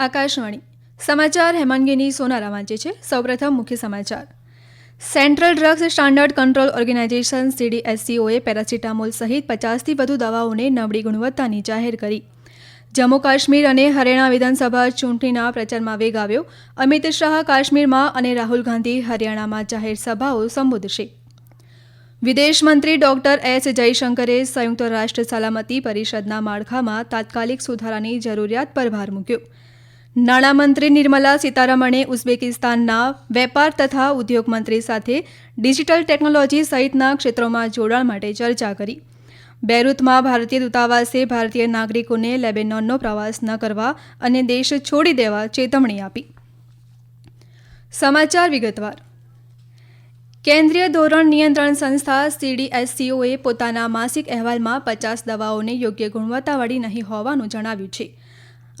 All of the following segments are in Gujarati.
આકાશવાણી. સમાચાર હેમાંગીની સોનારા વાંચે છે, સૌપ્રથમ મુખ્ય સમાચાર. Central drugs standard control organisation સીડીએસસીઓએ paracetamol સહિત પચાસથી વધુ દવાઓને નબળી ગુણવત્તાની જાહેર કરી. જમ્મુ કાશ્મીર અને હરિયાણા વિધાનસભા ચૂંટણીના પ્રચારમાં વેગ આવ્યો. અમિત શાહ કાશ્મીરમાં અને રાહુલ ગાંધી હરિયાણામાં જાહેર સભાઓ સંબોધશે. વિદેશ મંત્રી ડોક્ટર એસ જયશંકરે સંયુક્ત રાષ્ટ્ર સલામતી પરિષદના માળખામાં તાત્કાલિક સુધારાની જરૂરિયાત પર ભાર મૂક્યો. નાણામંત્રી નિર્મલા સીતારમણે ઉઝબેકિસ્તાનના વેપાર તથા ઉદ્યોગ મંત્રી સાથે ડિજિટલ ટેકનોલોજી સહિતના ક્ષેત્રોમાં જોડાણ માટે ચર્ચા કરી. બેરૂતમાં ભારતીય દૂતાવાસે ભારતીય નાગરિકોને લેબેનોનનો પ્રવાસ ન કરવા અને દેશ છોડી દેવા ચેતવણી આપી. સમાચાર વિગતવાર. કેન્દ્રીય ધોરણ નિયંત્રણ સંસ્થા સીડીએસસીઓએ પોતાના માસિક અહેવાલમાં પચાસ દવાઓને યોગ્ય ગુણવત્તાવાળી નહીં હોવાનું જણાવ્યું છે.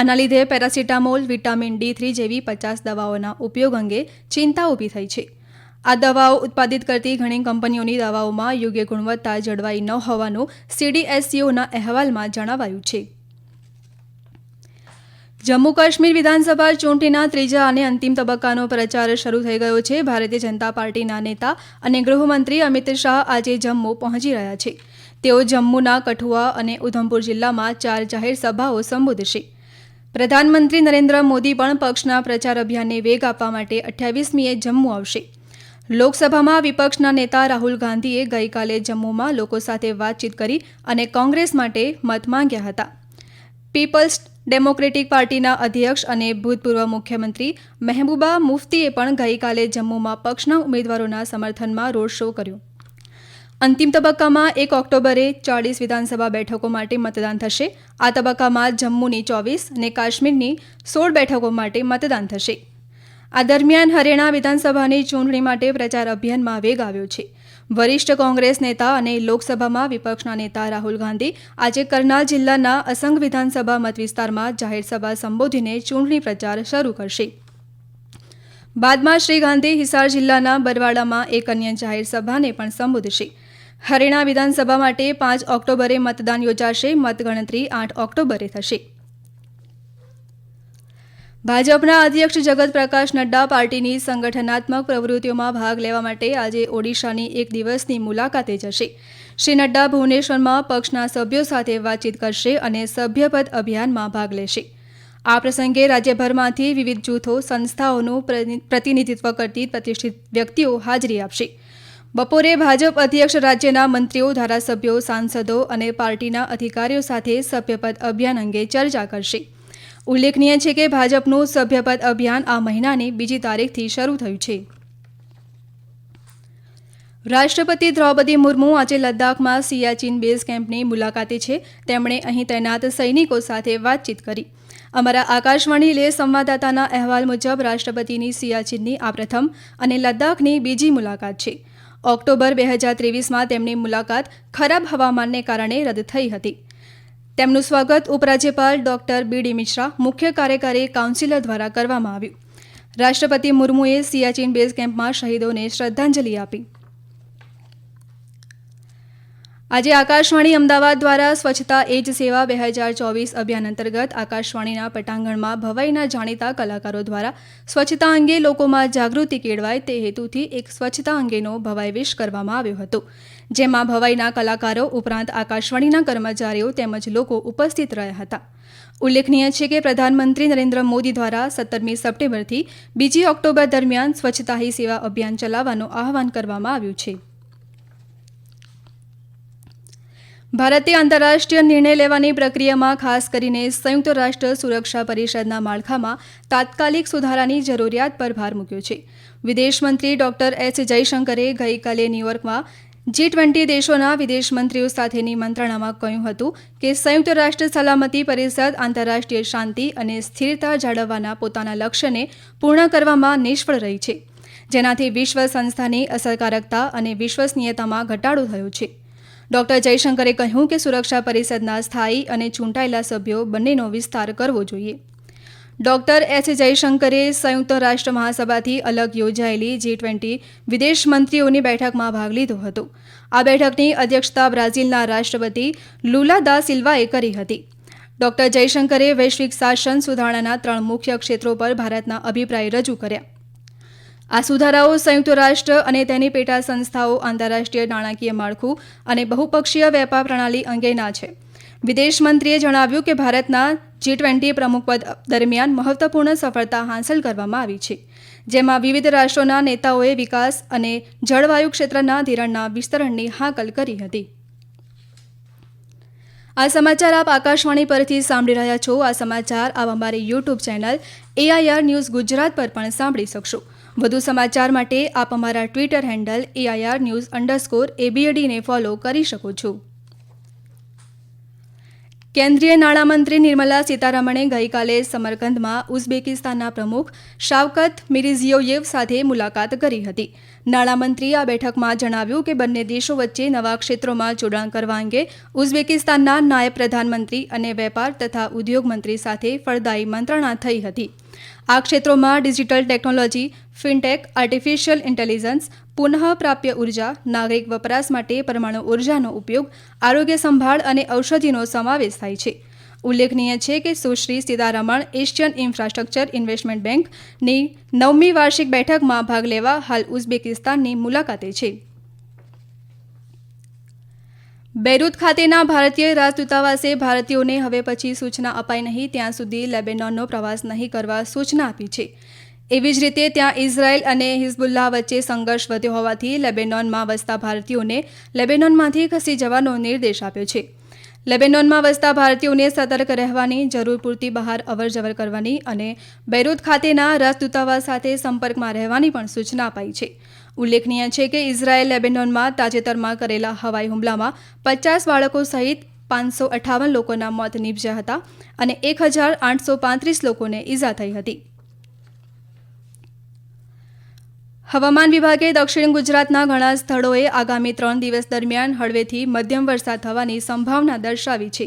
આના લીધે પેરાસિટામોલ, વિટામિન ડી થ્રી જેવી પચાસ દવાઓના ઉપયોગ અંગે ચિંતા ઊભી થઈ છે. આ દવાઓ ઉત્પાદિત કરતી ઘણી કંપનીઓની દવાઓમાં યોગ્ય ગુણવત્તા જળવાઈ ન હોવાનું સીડીએસસીઓના અહેવાલમાં જણાવાયું છે. જમ્મુ કાશ્મીર વિધાનસભા ચૂંટણીના ત્રીજા અને અંતિમ તબક્કાનો પ્રચાર શરૂ થઈ ગયો છે. ભારતીય જનતા પાર્ટીના નેતા અને ગૃહમંત્રી અમિત શાહ આજે જમ્મુ પહોંચી રહ્યા છે. તેઓ જમ્મુના કઠુઆ અને ઉધમપુર જિલ્લામાં ચાર જાહેર સભાઓ સંબોધશે. પ્રધાનમંત્રી નરેન્દ્ર મોદી પણ પક્ષના પ્રચાર અભિયાનને વેગ આપવા માટે અઠ્યાવીસમીએ જમ્મુ આવશે. લોકસભામાં વિપક્ષના નેતા રાહુલ ગાંધીએ ગઈકાલે જમ્મુમાં લોકો સાથે વાતચીત કરી અને કોંગ્રેસ માટે મત માંગ્યા હતા. પીપલ્સ ડેમોક્રેટિક પાર્ટીના અધ્યક્ષ અને ભૂતપૂર્વ મુખ્યમંત્રી મહેબૂબા મુફ્તીએ પણ ગઈકાલે જમ્મુમાં પક્ષના ઉમેદવારોના સમર્થનમાં રોડ શો કર્યો. અંતિમ તબક્કામાં એક ઓક્ટોબરે ચાળીસ વિધાનસભા બેઠકો માટે મતદાન થશે. આ તબક્કામાં જમ્મુની ચોવીસ અને કાશ્મીરની સોળ બેઠકો માટે મતદાન થશે. આ દરમિયાન હરિયાણા વિધાનસભાની ચૂંટણી માટે પ્રચાર અભિયાનમાં વેગ આવ્યો છે. વરિષ્ઠ કોંગ્રેસ નેતા અને લોકસભામાં વિપક્ષના નેતા રાહુલ ગાંધી આજે કરનાલ જિલ્લાના અસંગ વિધાનસભા મતવિસ્તારમાં જાહેરસભા સંબોધીને ચૂંટણી પ્રચાર શરૂ કરશે. બાદમાં શ્રી ગાંધી હિસાર જિલ્લાના બરવાડામાં એક અન્ય જાહેર સભાને પણ સંબોધશે. હરિયાણા વિધાનસભા માટે પાંચ ઓક્ટોબરે મતદાન યોજાશે. મતગણતરી આઠ ઓક્ટોબરે થશે. ભાજપના અધ્યક્ષ જગત પ્રકાશ નડ્ડા પાર્ટીની સંગઠનાત્મક પ્રવૃત્તિઓમાં ભાગ લેવા માટે આજે ઓડિશાની એક દિવસની મુલાકાતે જશે. શ્રી નડ્ડા ભુવનેશ્વરમાં પક્ષના સભ્યો સાથે વાતચીત કરશે અને સભ્યપદ અભિયાનમાં ભાગ લેશે. આ પ્રસંગે રાજ્યભરમાંથી વિવિધ જૂથો સંસ્થાઓનું પ્રતિનિધિત્વ કરતી પ્રતિષ્ઠિત વ્યક્તિઓ હાજરી આપશે. બપોરે ભાજપ અધ્યક્ષ રાજ્યના મંત્રીઓ, ધારાસભ્યો, સાંસદો અને પાર્ટીના અધિકારીઓ સાથે સભ્યપદ અભિયાન અંગે ચર્ચા કરશે. ઉલ્લેખનીય છે કે ભાજપનું સભ્યપદ અભિયાન આ મહિનાની બીજી તારીખથી શરૂ થયું છે. રાષ્ટ્રપતિ દ્રૌપદી મુર્મુ આજે લદ્દાખમાં સિયાચીન બેઝ કેમ્પની મુલાકાતે છે. તેમણે અહીં તૈનાત સૈનિકો સાથે વાતચીત કરી. અમારા આકાશવાણી લે સંવાદદાતાના અહેવાલ મુજબ રાષ્ટ્રપતિની સિયાચીનની આ પ્રથમ અને લદ્દાખની બીજી મુલાકાત છે. ઓક્ટોબર બે હજાર ત્રેવીસમાં તેમની મુલાકાત ખરાબ હવામાનને કારણે રદ થઈ હતી. તેમનું સ્વાગત ઉપરાજ્યપાલ ડોક્ટર બીડી મિશ્રા, મુખ્ય કાર્યકારી કાઉન્સિલર દ્વારા કરવામાં આવ્યું. રાષ્ટ્રપતિ મુર્મુએ સિયાચીન બેઝ કેમ્પમાં શહીદોને શ્રદ્ધાંજલિ આપી. આજે આકાશવાણી અમદાવાદ દ્વારા સ્વચ્છતા એ જ સેવા બે હજાર ચોવીસ અભિયાન અંતર્ગત આકાશવાણીના પટાંગણમાં ભવાઈના જાણીતા કલાકારો દ્વારા સ્વચ્છતા અંગે લોકોમાં જાગૃતિ કેળવાય તે હેતુથી એક સ્વચ્છતા અંગેનો ભવાઈ કરવામાં આવ્યો હતો. જેમાં ભવાઈના કલાકારો ઉપરાંત આકાશવાણીના કર્મચારીઓ તેમજ લોકો ઉપસ્થિત રહ્યા હતા. ઉલ્લેખનીય છે કે પ્રધાનમંત્રી નરેન્દ્ર મોદી દ્વારા સત્તરમી સપ્ટેમ્બરથી બીજી ઓક્ટોબર દરમિયાન સ્વચ્છતા હી સેવા અભિયાન ચલાવવાનું આહવાન કરવામાં આવ્યું છે. ભારતે આંતરરાષ્ટ્રીય નિર્ણય લેવાની પ્રક્રિયામાં ખાસ કરીને સંયુક્ત રાષ્ટ્ર સુરક્ષા પરિષદના માળખામાં તાત્કાલિક સુધારાની જરૂરિયાત પર ભાર મૂક્યો છે. વિદેશમંત્રી ડોક્ટર એસ જયશંકરે ગઈકાલે ન્યૂયોર્કમાં જી ટ્વેન્ટી દેશોના વિદેશ મંત્રીઓ સાથેની મંત્રણામાં કહ્યું હતું કે સંયુક્ત રાષ્ટ્ર સલામતી પરિષદ આંતરરાષ્ટ્રીય શાંતિ અને સ્થિરતા જાળવવાના પોતાના લક્ષ્યને પૂર્ણ કરવામાં નિષ્ફળ રહી છે. જેનાથી વિશ્વ સંસ્થાની અસરકારકતા અને વિશ્વસનીયતામાં ઘટાડો થયો છે. ડોક્ટર જયશંકરે કહ્યું કે સુરક્ષા પરિષદના સ્થાયી અને ચૂંટાયેલા સભ્યો બંનેનો વિસ્તાર કરવો જોઈએ. Doctor S. જયશંકરે સંયુક્ત રાષ્ટ્ર મહાસભાથી અલગ યોજાયેલી જી ટ્વેન્ટી વિદેશ મંત્રીઓની બેઠકમાં ભાગ લીધો હતો. આ બેઠકની અધ્યક્ષતા બ્રાઝિલના રાષ્ટ્રપતિ લુલા દા સિલ્વાએ કરી હતી. ડોક્ટર જયશંકરે વૈશ્વિક શાસન સુધારણાના ત્રણ મુખ્ય ક્ષેત્રો પર ભારતના અભિપ્રાય રજૂ કર્યા. આ સુધારાઓ સંયુક્ત રાષ્ટ્ર અને તેની પેટા સંસ્થાઓ, આંતરરાષ્ટ્રીય નાણાકીય માળખું અને બહુપક્ષીય વેપાર પ્રણાલી અંગેના છે. વિદેશ મંત્રીએ જણાવ્યું કે ભારતના જી ટ્વેન્ટી પ્રમુખપદ દરમિયાન મહત્વપૂર્ણ સફળતા હાંસલ કરવામાં આવી છે, જેમાં વિવિધ રાષ્ટ્રોના નેતાઓએ વિકાસ અને જળવાયુ ક્ષેત્રના ધિરણના વિસ્તરણની હાકલ કરી હતી. આ સમાચાર આપ આકાશવાણી પરથી સાંભળી રહ્યા છો. આ સમાચાર આપ અમારી YouTube channel AIR news Gujarat પર પણ સાંભળી શકશો. વધુ સમાચાર માટે આપ અમારા Twitter handle AIR news underscore એબીએડીને follow કરી શકો છો. કેન્દ્રીય નાણામંત્રી નિર્મલા સીતારમણે ગઈકાલે સમરકંદમાં ઉઝબેકિસ્તાનના પ્રમુખ શાવકત મિરિઝિયોયેવ સાથે મુલાકાત કરી હતી. નાણામંત્રીએ આ બેઠકમાં જણાવ્યું કે બંને દેશો વચ્ચે નવા ક્ષેત્રોમાં જોડાણ કરવા અંગે ઉઝબેકિસ્તાનના નાયબ પ્રધાનમંત્રી અને વેપાર તથા ઉદ્યોગ મંત્રી સાથે ફળદાયી મંત્રણા થઈ હતી. આ ક્ષેત્રોમાં digital technology, fintech, artificial intelligence, પુનઃપ્રાપ્ય ઊર્જા, નાગરિક વપરાશ માટે પરમાણુ ઉર્જાનો ઉપયોગ, આરોગ્ય સંભાળ અને ઔષધિનો સમાવેશ થાય છે. ઉલ્લેખનીય છે કે Sushri Sitharaman Asian infrastructure investment બેંકની નવમી વાર્ષિક બેઠકમાં ભાગ લેવા હાલ ઉઝબેકિસ્તાનની મુલાકાતે છે. બેરૂત ખાતેના ભારતીય રાજદૂતાવાસે ભારતીયોને હવે પછી સૂચના અપાઈ નહીં, ત્યાં સુધી લેબેનોનનો પ્રવાસ નહીં કરવા સૂચના આપી છે. એવી જ રીતે ત્યાં ઇઝરાયલ અને હિઝબુલ્લાહ વચ્ચે સંઘર્ષ વધ્યો હોવાથી લેબેનોનમાં વસતા ભારતીયોને લેબેનોનમાંથી ખસી જવાનો નિર્દેશ આપ્યો છે. લેબેનોનમાં વસતા ભારતીયોને સતર્ક રહેવાની જરૂર પૂરતી બહાર અવરજવર કરવાની અને બેરૂત ખાતેના રાજદૂતાવાસ સાથે સંપર્કમાં રહેવાની પણ સૂચના અપાઈ છે. ઉલ્લેખનીય છે કે ઇઝરાયેલ લેબેનોનમાં તાજેતરમાં કરેલા હવાઈ હુમલામાં પચાસ બાળકો સહિત પાંચસો અઠાવન લોકોના મોત નીપજ્યા હતા અને એક હજાર આઠસો પાંત્રીસ લોકોને ઈજા થઈ હતી. હવામાન વિભાગે દક્ષિણ ગુજરાતના ઘણા સ્થળોએ આગામી ત્રણ દિવસ દરમિયાન હળવેથી મધ્યમ વરસાદ થવાની સંભાવના દર્શાવી છે.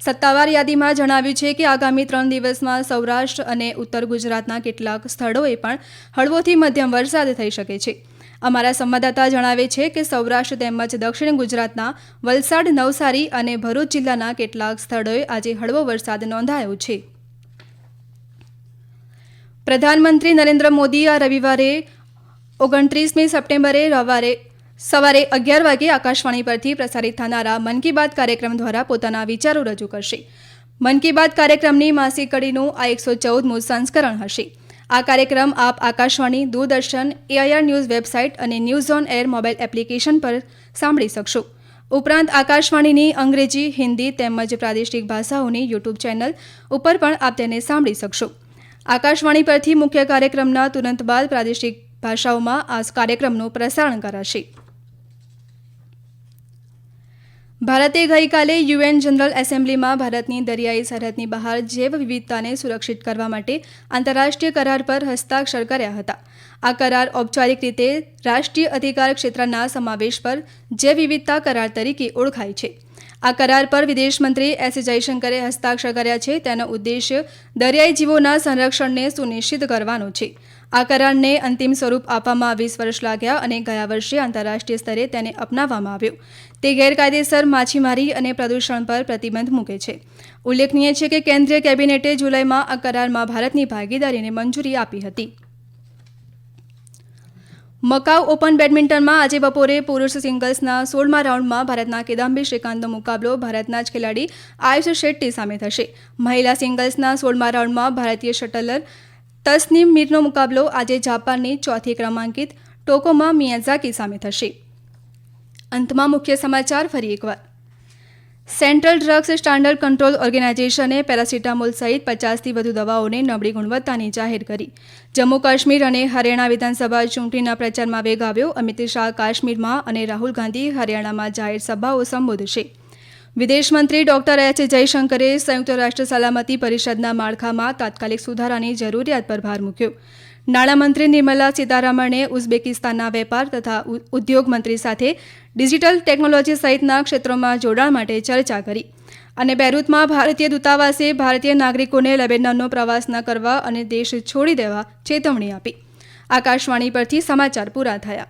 સત્તાવાર યાદીમાં જણાવ્યું છે કે આગામી ત્રણ દિવસમાં સૌરાષ્ટ્ર અને ઉત્તર ગુજરાતના કેટલાક સ્થળોએ પણ હળવોથી મધ્યમ વરસાદ થઈ શકે છે. અમારા સંવાદદાતા જણાવે છે કે સૌરાષ્ટ્ર તેમજ દક્ષિણ ગુજરાતના વલસાડ, નવસારી અને ભરૂચ જિલ્લાના કેટલાક સ્થળોએ આજે હળવો વરસાદ નોંધાયો છે. પ્રધાનમંત્રી નરેન્દ્ર મોદી આ રવિવારે ઓગણત્રીસમી સપ્ટેમ્બરે રવિવારે સવારે અગિયાર વાગે આકાશવાણી પરથી પ્રસારિત થનારા મન કી બાત કાર્યક્રમ દ્વારા પોતાના વિચારો રજૂ કરશે. મન કી બાત કાર્યક્રમની માસિક કડીનું આ એકસો ચૌદમું સંસ્કરણ હશે. આ કાર્યક્રમ આપ Akashvani, Doordarshan AIR news website અને news on air mobile application પર સાંભળી શકશો. ઉપરાંત આકાશવાણીની અંગ્રેજી, હિન્દી તેમજ પ્રાદેશિક ભાષાઓની યુટ્યુબ ચેનલ ઉપર પણ આપ તેને સાંભળી શકશો. આકાશવાણી પરથી મુખ્ય કાર્યક્રમના તુરંત બાદ પ્રાદેશિક ભાષાઓમાં આ કાર્યક્રમનું પ્રસારણ કરાશે. ભારતે ગઈકાલે યુએન જનરલ એસેમ્બલીમાં ભારતની દરિયાઈ સરહદની બહાર જૈવ વિવિધતાને સુરક્ષિત કરવા માટે આંતરરાષ્ટ્રીય કરાર પર હસ્તાક્ષર કર્યા હતા. આ કરાર ઔપચારિક રીતે રાષ્ટ્રીય અધિકાર ક્ષેત્રના સમાવેશ પર જૈવ વિવિધતા કરાર તરીકે ઓળખાય છે. આ કરાર પર વિદેશ મંત્રી એસ જયશંકરે હસ્તાક્ષર કર્યા છે. તેનો ઉદ્દેશ્ય દરિયાઈ જીવોના સંરક્ષણને સુનિશ્ચિત કરવાનો છે. આ કરારને અંતિમ સ્વરૂપ આપવામાં વીસ વર્ષ લાગ્યા અને ગયા વર્ષે આંતરરાષ્ટ્રીય સ્તરે તેને અપનાવવામાં આવ્યો. તે ગેરકાયદેસર માછીમારી અને પ્રદૂષણ પર પ્રતિબંધ મૂકે છે. ઉલ્લેખનીય છે કે કેન્દ્રીય કેબિનેટે જુલાઈમાં આ કરારમાં ભારતની ભાગીદારીને મંજૂરી આપી હતી. મકાઉ ઓપન બેડમિન્ટનમાં આજે બપોરે પુરુષ સિંગલ્સના સોળમા રાઉન્ડમાં ભારતના કિદામ્બી શ્રીકાંતનો મુકાબલો ભારતના જ ખેલાડી આયુષ શેટ્ટી સામે થશે. મહિલા સિંગલ્સના સોળમા રાઉન્ડમાં ભારતીય શટલર તસનીમ મીરનો મુકાબલો આજે જાપાનની ચોથી ક્રમાંકિત ટોકોમા મિયાઝાકી સામે થશે. અંતમાં મુખ્ય સમાચાર ફરી એકવાર. સેન્ટ્રલ ડ્રગ્સ સ્ટાન્ડર્ડ કંટ્રોલ ઓર્ગેનાઇઝેશને પેરાસિટામોલ સહિત પચાસથી વધુ દવાઓને નબળી ગુણવત્તાની જાહેર કરી. જમ્મુ કાશ્મીર અને હરિયાણા વિધાનસભા ચૂંટણીના પ્રચારમાં વેગ આવ્યો. અમિત શાહ કાશ્મીરમાં અને રાહુલ ગાંધી હરિયાણામાં જાહેર સભાઓ સંબોધશે. વિદેશ મંત્રી ડોક્ટર એચ જયશંકરે સંયુક્ત રાષ્ટ્ર સલામતી પરિષદના માળખામાં તાત્કાલિક સુધારાની જરૂરિયાત પર ભાર મૂક્યો. નાણામંત્રી નિર્મલા સીતારમણે ઉઝબેકિસ્તાનના વેપાર તથા ઉદ્યોગ મંત્રી સાથે ડિજિટલ ટેકનોલોજી સહિતના ક્ષેત્રોમાં જોડાણ માટે ચર્ચા કરી અને બેરૂતમાં ભારતીય દૂતાવાસે ભારતીય નાગરિકોને લેબેનોનનો પ્રવાસ ન કરવા અને દેશ છોડી દેવા ચેતવણી આપી. આકાશવાણી પરથી સમાચાર પૂરા થયા.